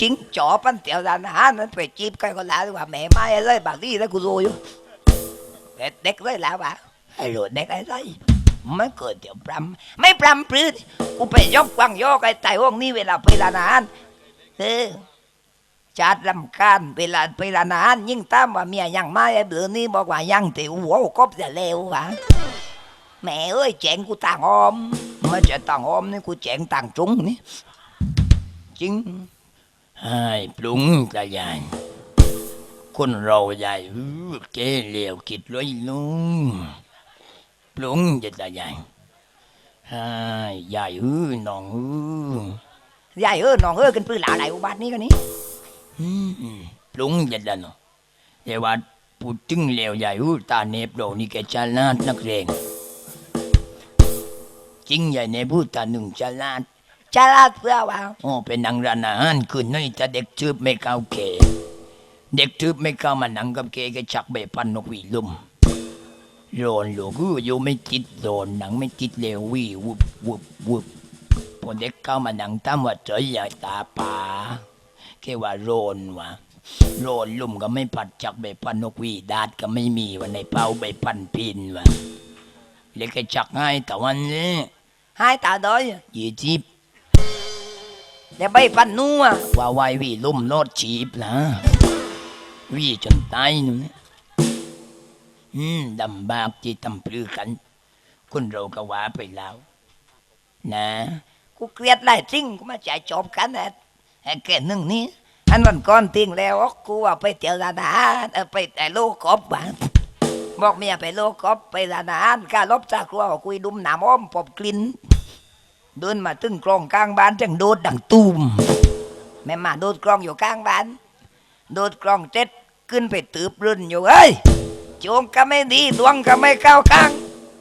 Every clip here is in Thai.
จริงจอปันเตียวร้านอาหารนั้นไปจีบใครก็แล้วว่าแม่ไม่อะไรบางทีแล้วกูรู้อยู่เด็กเด็กเลยแล้วว่าไอ้หลุดเด็กอะไรไม่เกิดเดี๋ยวปรำไม่ปรำปลื้ดกูไปยกกวางยกไอ้ไต่ห้องนี้เวลาไปร้านอาหารเออจัดลำคาญเวลาไปร้านอาหารยิ่งตามว่าเมียยังไม่ไอ้เบือนี้บอกว่ายังแต่หัวกบจะเลววะแม่เอ้ยแจงกูต่างออมไม่ใช่ต่างออมนี่กูแจงต่างจุงนี่จริง ให้ปรุงตาใหญ่คนเราใหญ่อื้อเจ๊เหลียวคิดร้อยลุงปรุงจะตาใหญ่ให้ใหญ่อื้อน้องอื้อยายเออน้องเออกันปืนหลาไหนอุบัตินี้กันนี้อืมปรุงจะได้เนาะแต่ว่าพูดถึงเหลียวใหญ่อื้อตาเนบเรานี่แกฉลาดนักเรงจริงใหญ่ในพูดตาหนึ่งฉลาด จะลาดเพื่อว่าโอ้เป็นนางร้านอาหารคืนนี้ถ้าเด็กชืบไม่เข้าเกเด็กชืบไม่เข้ามานั่งกับเกก็ชักใบพันนกหวีลุ่มโรนลูกอื้ออยู่ไม่ติดโรนหนังไม่ติดเลววีวุบวุบวุบพอเด็กเข้ามานั่งตามว่าเจยใหญ่ตาป่าแค่ว่าโรนวะโรนลุ่มก็ไม่ปัดจักใบพันนกหวีดาดก็ไม่มีวันในเป้าใบพันพินวะเล็กก็ชักง่ายแต่วันนี้ให้ตาดอยยี่สิบ เดี๋ยวใบปันนัวว่าไว้วีลุ่มโลดชีบนะวีจนตายนู่นนะอืมดำบากที่ตำปลือกัน คนเราก็ว่าไปแล้ว นะ กูเกลียดหลายจริงกูมาจ่ายจบกันแหละไอ้แก่หนึ่งนี้อันวันก่อนทิ้งแล้วอกกูว่าไปเที่ยวร้านอาหารไปแต่โลกบบ้านบอกเมียไปโลกบไปร้านอาหารกาลบจากครัวว่าคุยดุมหนามอ้อมปอบกลิ่น เดินมาตึงกลองกลางบ้านจังโดดดังตูมแม่มาโดดกลองอยู่กลางบ้าน โดดกลองเจ็ดขึ้นไปตืบรุ่นอยู่เอ้ยโจงก็ไม่ดีดวงก็ไม่ก้าวกลาง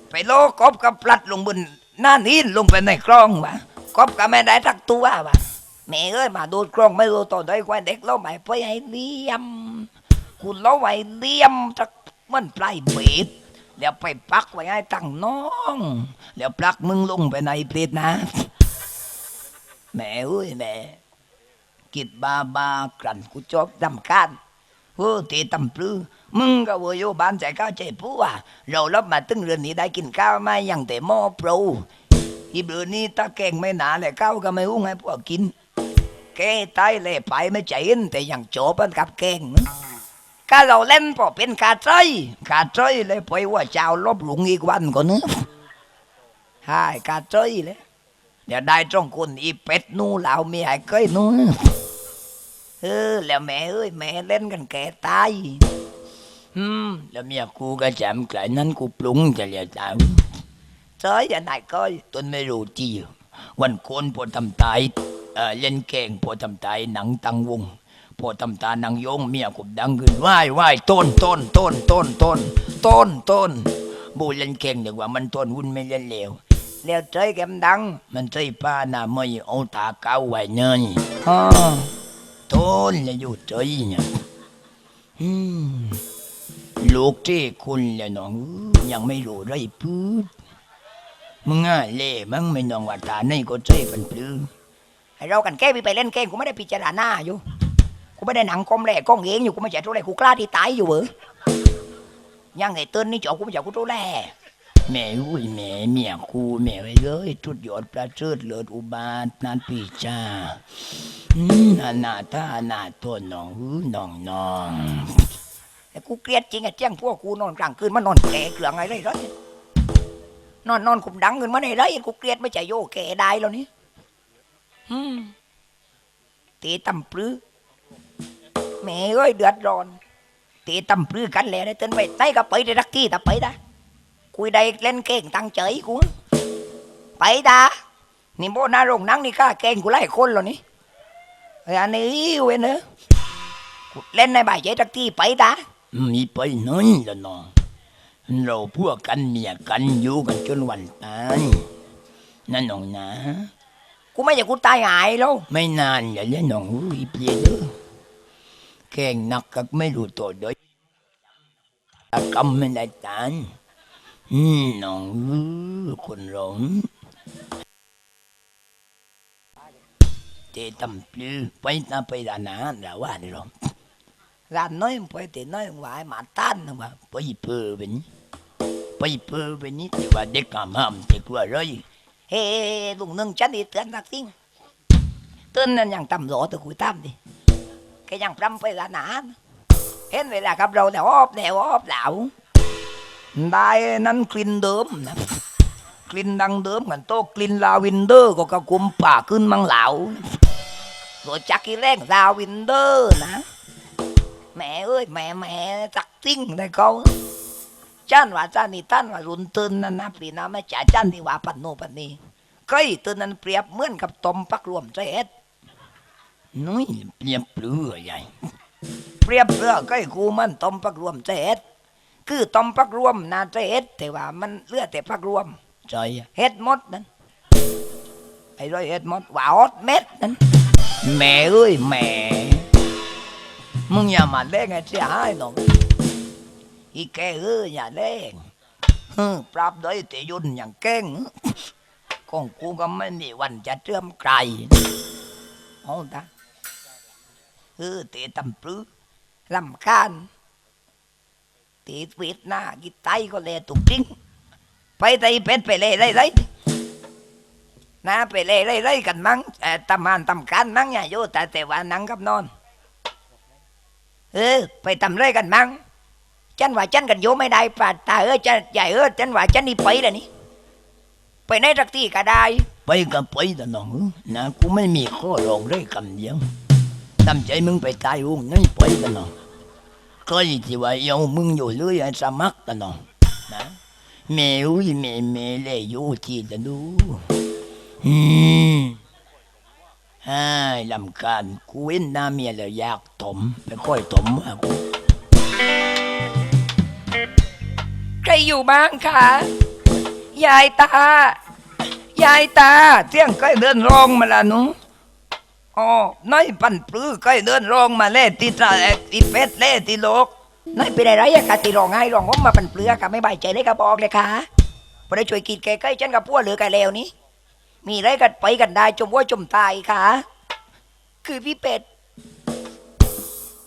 ไปโลกบกับปลัดลงบนหน้านี้ลงไปในคลองวะกบก็ไม่ได้ทักตัววะแม่เอ้ยมาโดดกลองไม่รู้ตัวใดกว่าเด็กเราไม่ไปให้เลี้ยมคุณเราไว้เลี้ยมจักมันปลายเบ็ด เดี๋ยวไปปักไว้ให้ตั้งน้องเดี๋ยวปลักมึงลงไปในเปรตนะ แม่เอ้ยแม่ กิดบาบากลั่นกูจบดำกันเออตีตำปลือมึงก็เว่าอยู่บ้านใจก้าวใจผู้ว่าเรารับมาตึงเรือนนี้ได้กินข้าวมาอย่างแต่หม้อโปรอีเบือนี้ตาแกงไม่หนาเลยข้าวก็ไม่หุ้งให้พวกกินแกตายเลยไปไม่ใจเห็นแต่ยังโจบันกับแกงนะ ก็เราเล่นพอเป็นขาใจขาใจเลยไปว่าเจ้าลบหลุงอีกวันก่อนเนอะใช่ขาใจเลยเดี๋ยวได้จ้องคนอีเป็ดนู่เหล่ามีไอ้เก้ยนู่เออแล้วแม่เอ้ยแม่เล่นกันแก่ตายอืมแล้วเมียกูก็จำกลนั้นกูปรุงจะเลียตามเจ้ยอย่าไหนก้อยตนไม่รู้จีวันโคนพอทำตายเอ่อเล่นแกงพอทำตายหนังตังวง พอทำตานังโยงเมียกูดังขึ้นว่ายว่ายต้นต้นต้นต้นต้นต้นต้นบูเล่นแกงดีกว่ามันต้นวุ่นไม่เล่นเลวแล้วเจ้ยแกมดัง มันใจป้าหน้าไม่เอาตาเก้าไว้เนยอ๋อต้นเลยอยู่ใจเนี่ยอืมลูกที่คุณเลยน้องยังไม่รู้ไรพูดมึงอะเล่มึงไม่น้องว่าตาในก็ใจเป็นปลื้มให้เรากันแก้ไปไปเล่นเกมกูไม่ได้พิจารณาอยู่ กูไม่ได้หนังกลมแหล่กล้องเองอยู่กูไม่ใช่ตัวแหล่กูกล้าที่ตายอยู่เหรอยังไงเตือนนี่จอกูไม่ใช่กูตัวแหล่แม่อุ้ยแม่เมียกูแม่ไว้เลยทุดยอดประเสริฐเลิศอุบาทนานปีชาอืมอนาตาอนาโทน้องอื้อน้องน้องแต่กูเกลียดจริงอะเจ้างพวกกูนอนกลางคืนมานอนแก่เกลืองอะไรไรนอนนอนคุมดังเงินมาในไรกูเกลียดไม่ใช่โยแก่ได้แล้วนี่อืมตีตำปลื้อ แม่เอ้ยเดือดร้อนตีตำปลื้อกันแล้วได้เตือนไปไหนก็ไปได้รักที่แต่ไปได้คุยได้เล่นเก่งตั้งใจกูไปดานี่โบนาโรงหนังนี่ข้าเก่งกูไล่คนแล้วนี่ไอ้อันนี้เว้ยเนอะกูเล่นในบ่ายใจรักที่ไปดามีไปน้อยละน้องเราพวกกันเมียกันอยู่กันจนวันตายนั่นน้องนะ กูไม่อยากกูตายหายแล้วไม่นานอย่าเล่นน้องอุ้ยเปลี่ยนเด้อ แข่งหนักก็ไม่รู้ตัวด้อกำไม่ได้ตานน้องอื้อคนหลงเจตตำปลือไปตาไปร้านอาหารแล้วว่านี่หรอร้านน้อยไปแต่น้อยหวายมาต้านนะว่าไปเพื่อเป็นไปเพื่อเป็นนี่แต่ว่าเด็กกำห้ามเด็กว่าไรเฮ้ลุงนึงฉันนี่เตือนสักสิ่งเตือนนั่นอยังตำรวจตะคุยตามดิ แกยังพรำไปร้านาหารเห็นเวลากับเราแต่อบแต่อบเหลาได้นั้นกลิ่นเดิมนะกลิ่นดังเดิมกันโตกลิ่นลาวินเดอร์ก็กระกุมป่าขึ้นมังเหลาตัวจักกี้แรงลาวินเดอร์นะ แม่เอ้ยแม่แม่จักจริงได้เขาจันว่าจันนี่ท่านว่ารุนตื่นนั่นนะปรีนะแม่จ๋าจันนี่ว่าปันโนปันนี้ก็อีตื่นนั้นเปรียบเหมือนกับตมปักรวมใจเอ็ด นุ้ยเปลี่ยนปลือใหญ่เปรียบเรือก็ไอ้กูมันตมปักรวมใจเอ็ดคือตมปักรวมนาใจเอ็ดแต่ว่ามันเลือแต่ปักรวมใจเฮ็ดมดนั่นไอ้ร้อยเฮ็ดมดว่าอดเม็ดนั่นแม่เอ้ยแม่มึงอย่ามาเล่นไอ้เสียหายน้องอีแกเอ้ยอย่าเล่นฮึปรับโดยเตยุนอย่างเก่งของกูก็ไม่มีวันจะเชื่อมใครเอาตา เออเตะตำปลื้อลำคาญเตะเวทหน้ากิไตก็เลยตุกจริง ไปไตเป็ดไปเลยไรไรนะไปเลยไรไรกันมั้งเอ่อตำมานตำการมั้งอย่าโยแต่แต่ว่านังกับนอน เออ ไปทำไรกันมั้งฉันว่าฉันกันโยไม่ได้ป่าตาเออจะใหญ่เออฉันว่าฉันนี่ไปแล้วนี่ไปไหนสักที่ก็ได้ ไปกับไปแต่น้องนะกูไม่มีข้อรองได้คำเดียว ตั้งใจมึงไปตายวงนั่นไปแต่น้องเคยที่ว่าเอามึงอยู่เรื่อยสมัครแต่น้องนะแม่อุ้ยแม่แม่เลยอยู่ที่แต่ดูอืมไอ้ลำคาญกูเห็นหน้าเมียแล้วอยากถมไปค่อยถมว่ากูใครอยู่บ้างคะยายตา ยายตาเที่ยงใกล้เดินรองมาละหนู อ๋อน้อยปั่นปลื้อใกล้เดินรองมาเล่ที่ตราเอ่อที่เป็ดเล่ที่โลกน้อยเป็นอะไรอะคะที่รองให้รองว่ามาปั่นเปลือกค่ะไม่บายใจเลยก็บอกเลยค่ะพอได้ช่วยกินแกใกล้ฉันกับพวกเหลือไก่เลวนี้ มีไรกันไปกันได้จมว่าจมตายค่ะ คือพี่เป็ด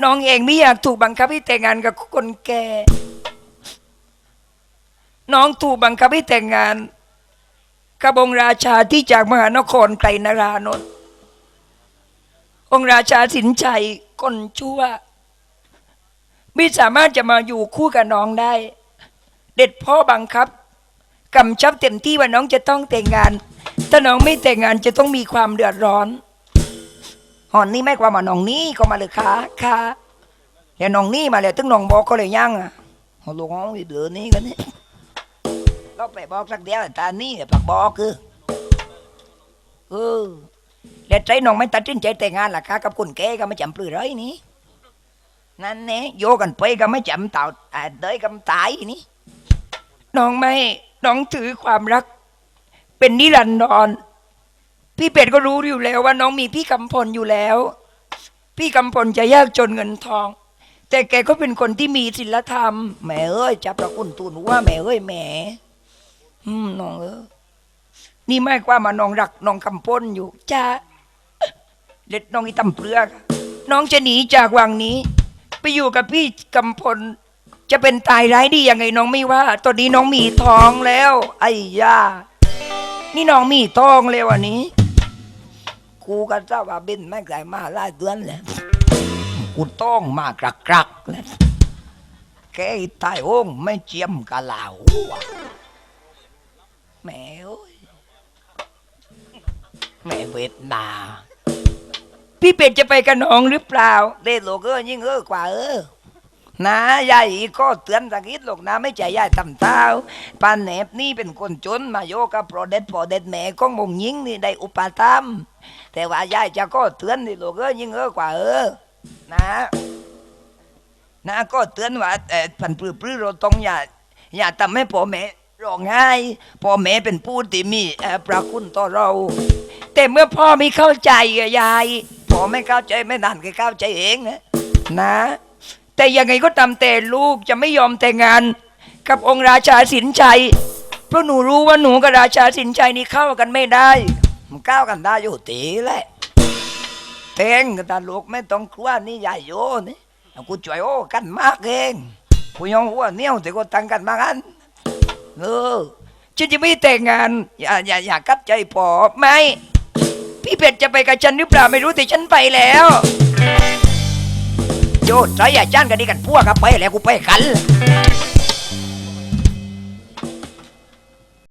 น้องเองไม่อยากถูกบังคับให้แต่งงานกับคนแก่น้องถูกบังคับให้แต่งงานกับองราชาที่จากมหานครไกลนารานนท์ องค์ราชาสินชัยคนชั่ว ไม่สามารถจะมาอยู่คู่กับน้องได้ เด็ดพ่อบังคับกำชับเต็มที่ว่าน้องจะต้องแต่งงาน ถ้าน้องไม่แต่งงานจะต้องมีความเดือดร้อน หอนนี่ไม่ความาน้องนี่ก็มาเลยค่ะค่ะแล้วน้องนี่มาแล้วถึงน้องบอกก็เลยยังอะเอาลูกน้องเดือนี้กันนี่เราไปบอกสักเดียวตานี่ปักบอกคือเออ แล้วใจน้องไม่ตัดสินใจแต่งงานล่ะคะกับคนแก่ก็ไม่จำปลื้อเลยนี่นั่นเน่โยกันไปก็ไม่จำเต่าอ่าเดยกำตายนี่น้องไม่น้องถือความรัก เป็นนิรันดรพี่เป็ดก็รู้อยู่แล้วว่าน้องมีพี่กำพลอยู่แล้ว พี่กำพลจะยากจนเงินทอง แต่แกก็เป็นคนที่มีศีลธรรมแหม่เอ้ยจับประคุณตูนว่าแหม่เอ้ยแหม่อืมน้องเออ นี่ไม่กว่ามาน้องรักน้องคำพ้นอยู่จ้าเด็ดน้องอีตำเปลือกน้องจะหนีจากวังนี้ ไปอยู่กับพี่กำพลจะเป็นตายร้ายดียังไงน้องไม่ว่า ตอนนี้น้องมีท้องแล้ว ไอ้ย่านี่น้องมีท้องแล้ววันนี้กูก็ทราบว่าบินไม่ไกลมาหลายเดือนแล้วกูต้องมากรักรักๆแล้วแกตายโองไม่เจียมกะลาวว่ะแม่ แม่เวทนา พี่เป็ดจะไปกับน้องหรือเปล่าเล่นโลกเออยิ่งเออกว่าเออนะยายอีกก็เตือนสักนิดหรอกนะไม่ใช่ยายตำเท้าปานแหนบนี่เป็นคนจนมาโยกับโปรเด็ดโปรเด็ดแม่ของมงยิงนี่ได้อุปถัมภ์แต่ว่ายายจะก็เตือนนี่โลกเออยิ่งเออกว่าเออ นะ นะก็เตือนว่าเออพันปลื้อปลื้อเราต้องอย่าอย่าทำให้พ่อแม่ร้องไห้พ่อแม่เป็นผู้ที่มีเอ่อพระคุณต่อเรา แต่เมื่อพ่อไม่เข้าใจอะยายพ่อไม่เข้าใจไม่นานก็เข้าใจเองนะนะ แต่ยังไงก็ตามแต่ลูกจะไม่ยอมแต่งงาน กับองค์ราชาสินชัย เพราะหนูรู้ว่าหนูกับราชาสินชัยนี่เข้ากันไม่ได้มันเข้ากันได้อยู่ตีแหละเตงกับตาลูกไม่ต้องกลัวนี่ยายโยนี่กูช่วยโอ้กันมากเองกูยังหัวเนี้ยวแต่กูตั้งกันมากันเออฉันจะไม่แต่งงาน อย่าอย่าอย่ากับใจพอไหม พี่เป็ดจะไปกับฉันหรือเปล่าไม่รู้แต่ฉันไปแล้ว โจ้ใจอาจารย์กันดีกันพวกกับไปแล้วกูไปกัน